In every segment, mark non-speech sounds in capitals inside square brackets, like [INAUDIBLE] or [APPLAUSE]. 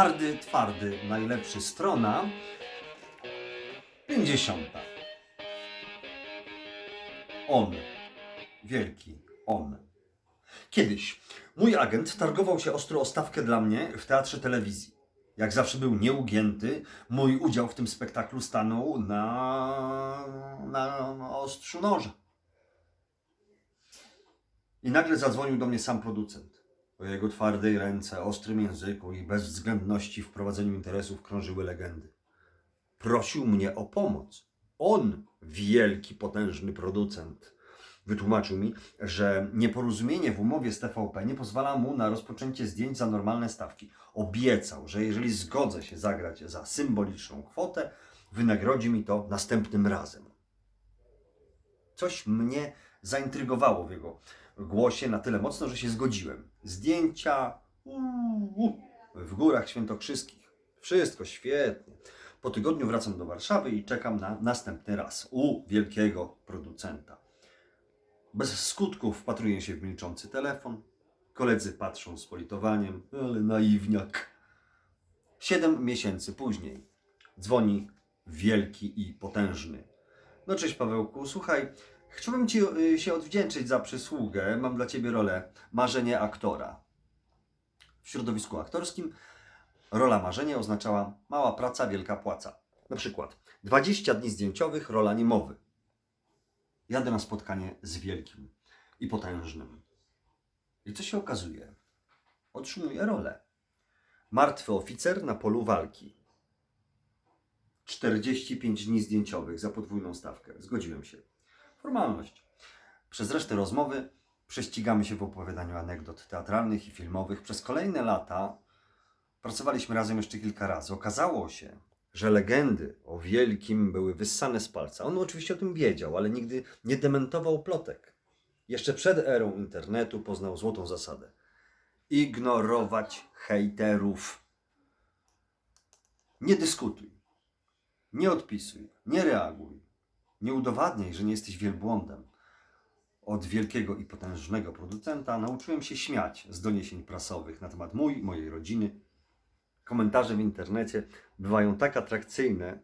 Hardy, twardy, najlepszy strona. 50. On. Wielki on. Kiedyś mój agent targował się ostro o stawkę dla mnie w teatrze telewizji. Jak zawsze był nieugięty, mój udział w tym spektaklu stanął na, na ostrzu noża. I nagle zadzwonił do mnie sam producent. O jego twardej ręce, ostrym języku i bezwzględności w prowadzeniu interesów krążyły legendy. Prosił mnie o pomoc. On, wielki, potężny producent, wytłumaczył mi, że nieporozumienie w umowie z TVP nie pozwala mu na rozpoczęcie zdjęć za normalne stawki. Obiecał, że jeżeli zgodzę się zagrać za symboliczną kwotę, wynagrodzi mi to następnym razem. Coś mnie zaintrygowało w jego głosie na tyle mocno, że się zgodziłem. Zdjęcia uuu, w górach świętokrzyskich. Wszystko świetnie. Po tygodniu wracam do Warszawy i czekam na następny raz u wielkiego producenta. Bez skutków wpatruję się w milczący telefon. Koledzy patrzą z politowaniem, ale naiwniak. Siedem miesięcy później dzwoni wielki i potężny. No cześć Pawełku, słuchaj, chciałbym Ci y, się odwdzięczyć za przysługę. Mam dla Ciebie rolę marzenie aktora. W środowisku aktorskim rola marzenie oznaczała mała praca, wielka płaca. Na przykład 20 dni zdjęciowych, rola niemowy. Jadę na spotkanie z wielkim i potężnym. I co się okazuje? Otrzymuję rolę. Martwy oficer na polu walki. 45 dni zdjęciowych za podwójną stawkę. Zgodziłem się. Formalność. Przez resztę rozmowy prześcigamy się w opowiadaniu anegdot teatralnych i filmowych. Przez kolejne lata pracowaliśmy razem jeszcze kilka razy. Okazało się, że legendy o wielkim były wyssane z palca. On oczywiście o tym wiedział, ale nigdy nie dementował plotek. Jeszcze przed erą internetu poznał złotą zasadę. Ignorować hejterów. Nie dyskutuj. Nie odpisuj. Nie reaguj. Nie udowadniaj, że nie jesteś wielbłądem. Od wielkiego i potężnego producenta nauczyłem się śmiać z doniesień prasowych na temat mój, mojej rodziny. Komentarze w internecie bywają tak atrakcyjne,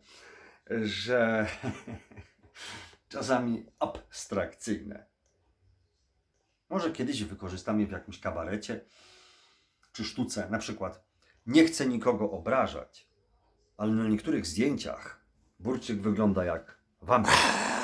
że [LAUGHS] czasami abstrakcyjne. Może kiedyś wykorzystam je w jakimś kabarecie czy sztuce. Na przykład, nie chcę nikogo obrażać, ale na niektórych zdjęciach Burczyk wygląda jak 万倍。